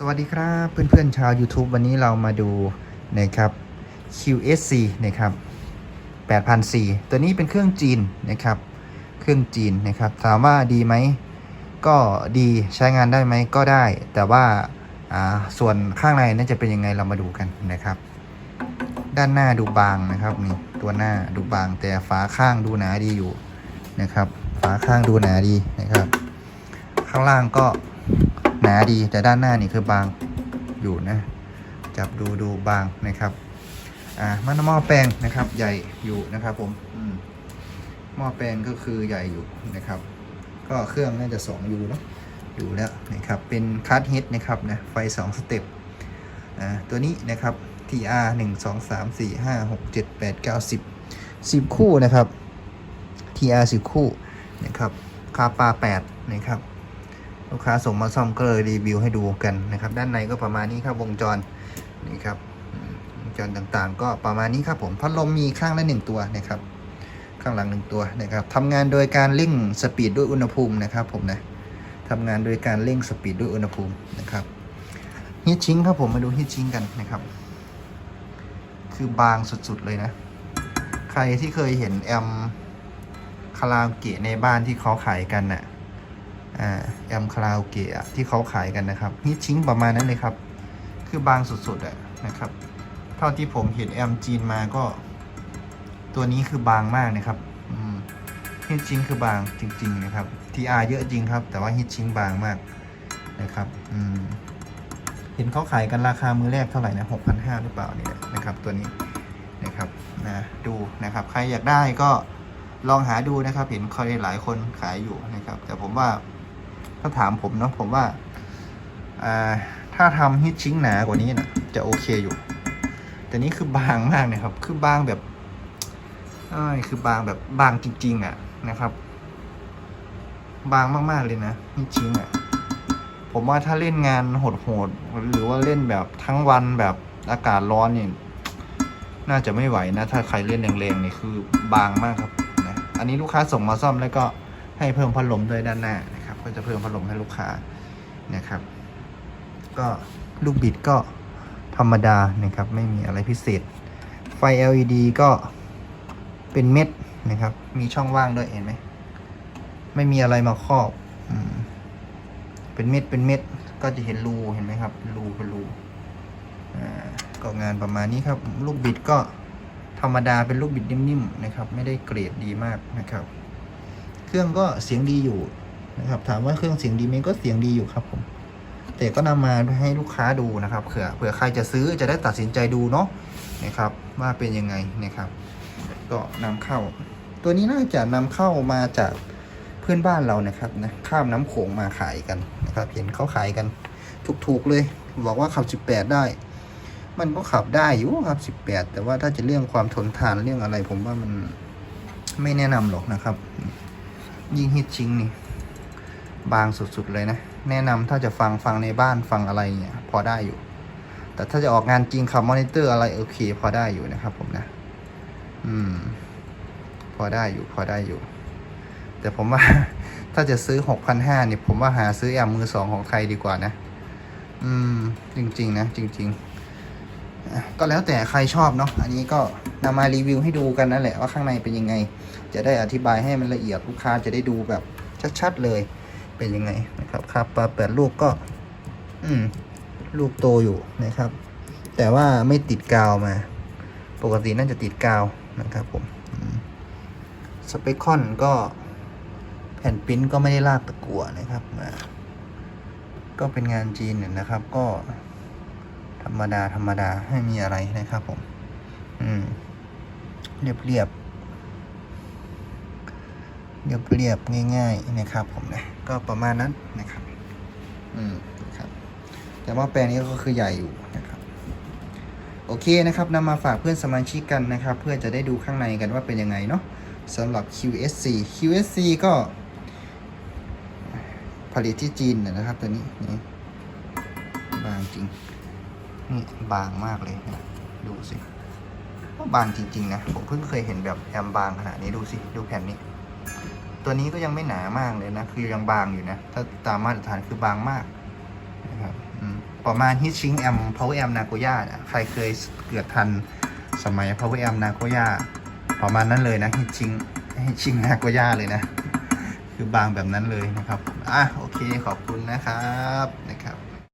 สวัสดีครับเพื่อนๆชาว YouTube วันนี้เรามาดูนะครับ QSC นะครับ8,004ตัวนี้เป็นเครื่องจีนนะครับ เครื่องจีนนะครับ ถามว่าดีไหม ก็ดีใช้งานได้ไหมก็ได้ แต่ว่าอ่าส่วนข้างในน่าจะเป็นยังไงเรามาดูกันนะครับ ด้านหน้าดูบางนะครับนี่ตัวหน้าดูบางแต่ฝาข้างดูหนาดีอยู่นะครับ ฝาข้างดูหนาดีนะครับ ข้างล่างก็ หนาดีแต่ด้านหน้านี่คือบางอยู่นะ จับดูดูบางนะครับ อ่ามันหม้อแปลงนะครับ ใหญ่อยู่นะครับผมอืมหม้อแปลงก็คือใหญ่อยู่นะครับ ก็เครื่องน่าจะ2ยูเนาะอยู่แล้วนะครับ เป็นคัสฮิตนะครับนะไฟ 2 สเต็ปอ่าตัวนี้นะครับ TR 1 2 3 4 5 6 7 8 9 10 10 คู่นะครับ TR 10 คู่นะครับคาปา8นะครับ ลูกค้าส่งมาซ่อมก็เลยรีวิวให้ดูกันนะครับ ด้านในก็ประมาณนี้ครับวงจรนี่ครับอืมวงจรต่างๆ ก็ประมาณนี้ครับผมพัดลมมีข้างละหนึ่งตัวนะครับ ข้างหลังหนึ่งตัวนะครับทำงานโดยการเร่งสปีดด้วยอุณหภูมินะครับ ผมนะทำงานโดยการเร่งสปีดด้วยอุณหภูมินะครับฮีทชิงครับผมมาดูฮีทชิงกันนะครับ คือบางสุดๆเลยนะ ใครที่เคยเห็นแอมคาราโอเกะในบ้านที่เขาขายกันน่ะอ่า แอมคาราโอเกะอะที่เขาขายกันนะครับฮิตชิ้งประมาณนั้นเลยครับ คือบางสุดๆอะนะครับ เท่าที่ผมเห็นแอมจีนมาก็ ตัวนี้คือบางมากนะครับฮิตชิ้งคือบางจริง ๆ นะครับ TR เยอะจริงครับ แต่ว่าฮิตชิ้งบางมากนะครับอืมเห็นเขาขายกันราคามือแรกเท่าไหร่นะ6,500หรือเปล่านี่นะครับ ตัวนี้นะครับนะดูนะครับ ใครอยากได้ก็ลองหาดูนะครับ เห็นใครหลายคนขายอยู่นะครับ แต่ผมว่า ถ้าถามผมเนาะผมว่าถ้าทำฮิตชิ้งหนากว่านี้นะจะโอเคอยู่ แต่นี้คือบางมากนะครับ คือบางแบบอยคือบางแบบบางจริง ๆ อะนะครับ บางมากๆเลยนะฮิตชิ้งอะผมว่าถ้าเล่นงานโหดๆหรือว่าเล่นแบบทั้งวันแบบอากาศร้อนเนี่ยน่าจะไม่ไหวนะ ถ้าใครเล่นแรงๆนี่คือบางมากครับนะอันนี้ลูกค้าส่งมาซ่อมแล้วก็ให้เพิ่มพัดลมด้วยด้านหน้า ก็จะเพิ่มพัดลมให้ลูกค้านะครับ ก็ลูกบิดก็ธรรมดานะครับ ไม่มีอะไรพิเศษ ไฟ LED ก็เป็นเม็ดนะครับ มีช่องว่างด้วยเห็นไหมไม่มีอะไรมาครอบอเป็นเม็ดเป็นเม็ดก็จะเห็นรูเห็นไหมครับ รูเป็นรูก็งานประมาณนี้ครับ ลูกบิดก็ธรรมดาเป็นลูกบิดนิ่มๆนะครับ ไม่ได้เกรดดีมากนะครับ เครื่องก็เสียงดีอยู่ นะครับ ถามว่าเครื่องเสียงดีไหมก็เสียงดีอยู่ครับผม แต่ก็นำมาให้ลูกค้าดูนะครับเผื่อเผื่อใครจะซื้อจะได้ตัดสินใจดูเนาะนะครับ ว่าเป็นยังไงนะครับ ก็นำเข้า ตัวนี้น่าจะนำเข้ามาจากเพื่อนบ้านเรานะครับนะข้ามน้ำโขงมาขายกันนะครับ เห็นเขาขายกันถูกๆเลย บอกว่าขับ 18 ได้ มันก็ขับได้อยู่ครับ 18 แต่ว่าถ้าจะเรื่องความทนทานเรื่องอะไร ผมว่ามันไม่แนะนำหรอกนะครับ ยิ่งฮิตชิงนี่ บางสุดๆเลยนะ แนะนำถ้าจะฟังฟังในบ้านฟังอะไรเนี่ยพอได้อยู่ แต่ถ้าจะออกงานจริงขับมอนิเตอร์อะไรโอเค พอได้อยู่นะครับผมนะ อืม พอได้อยู่พอได้อยู่ แต่ผมว่า ถ้าจะซื้อหกพันห้าเนี่ยผมว่าหาซื้อแอมมือสองของใครดีกว่านะ อืม จริง ๆ นะ จริง ๆก็แล้วแต่ใครชอบเนาะ อันนี้ก็นำมารีวิวให้ดูกันนั่นแหละว่าข้างในเป็นยังไง จะได้อธิบายให้มันละเอียดลูกค้าจะได้ดูแบบชัดๆเลย เป็นยังไงนะครับครับปลาแปดลูกก็ อืม ลูกโตอยู่นะครับ แต่ว่าไม่ติดกาวมา ปกติน่าจะติดกาวนะครับผมสเปคคอนก็แผ่นปิ้นก็ไม่ได้ลากตะกั่วนะครับมาก็เป็นงานจีนน่นะครับ ก็ธรรมดาธรรมดาไม่มีอะไรนะครับผม อืม เรียบเรียบ เรียบเรียบง่าย ๆนะครับผมนะก็ประมาณนั้นนะครับ อืมครับ แต่ว่าแปลงนี้ก็คือใหญ่อยู่นะครับ โอเคนะครับนำมาฝากเพื่อนสมาชิกกันนะครับ เพื่อจะได้ดูข้างในกันว่าเป็นยังไงเนาะสำหรับ QSC QSC ก็ ผลิตที่จีนนะครับตัวนี้นี่บางจริงนี่บางมากเลยนะดูสิบางจริงๆนะผมเพิ่งเคยเห็นแบบแอมบางขนาดนี้ดูสิ ดูแผ่นนี้ ตัวนี้ก็ยังไม่หนามากเลยนะ คือยังบางอยู่นะ ถ้าตามมาตรฐานคือบางมากนะครับประมาณฮิตชิงแอมพาวเวอร์แอมนาโกย่าใครเคยเกิดทันสมัยพาวเวอร์แอมนาโกย่าประมาณนั้นเลยนะฮิตชิงฮิตชิงนาโกย่าเลยนะ คือบางแบบนั้นเลยนะครับ อะ โอเคขอบคุณนะครับ